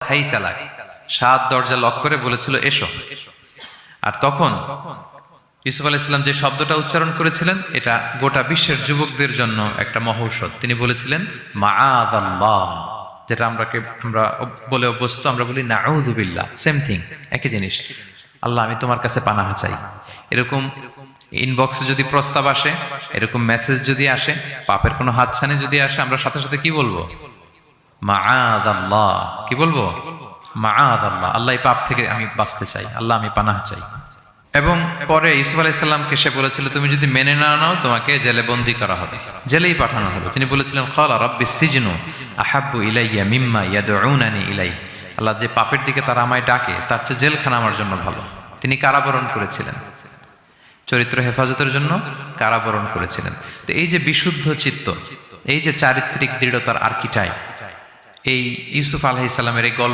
High চালাক, সাত দরজা লক করে বলেছিল, এসো। আর তখন ইউসুফ আলাহ ইসলাম যে শব্দটা উচ্চারণ করেছিলেন, এটা গোটা বিশ্বের যুবকদের জন্য একটা মহৌষধ। তিনি বলেছিলেন মা যেটা আমরা আমরা বলে অভ্যস্ত, আমরা বলি নাউদুবিল্লাহ সেম থিং একই জিনিস। আল্লাহ, আমি তোমার কাছে পানাহা চাই। এরকম ইনবক্সে যদি প্রস্তাব আসে, এরকম মেসেজ যদি আসে, পাপের কোনো হাতছানি যদি আসে, আমরা সাথে সাথে কি বলব? মাআদ আল্লাহ কি বলব? মাআদ আল্লাহ আল্লাহ এই পাপ থেকে আমি বাঁচতে চাই। আল্লাহ আমি পানাহ চাই। এবং পরে ইসুফ আলাইসাল্লামকে সে বলেছিল, তুমি যদি মেনে না নাও, তোমাকে জেলে বন্দি করা হবে। জেলেই পাঠানো হবে তিনি বলেছিলেন খালা রব্বি সিজনু আহাব্বু ইলাইয়া মিম্মা ইয়াদউনানি ইলাই আল্লাহ যে পাপের দিকে তারা আমায় ডাকে, তার চেয়ে জেলখানা আমার জন্য ভালো। তিনি কারাবরণ করেছিলেন। চরিত্র হেফাজতের জন্য কারাবরণ করেছিলেন। তো এই যে বিশুদ্ধ চিত্ত, এই যে চারিত্রিক দৃঢ়তার আর্কিটাইপ এই ইউসুফ আলাহিসাল্লামের এই গল্প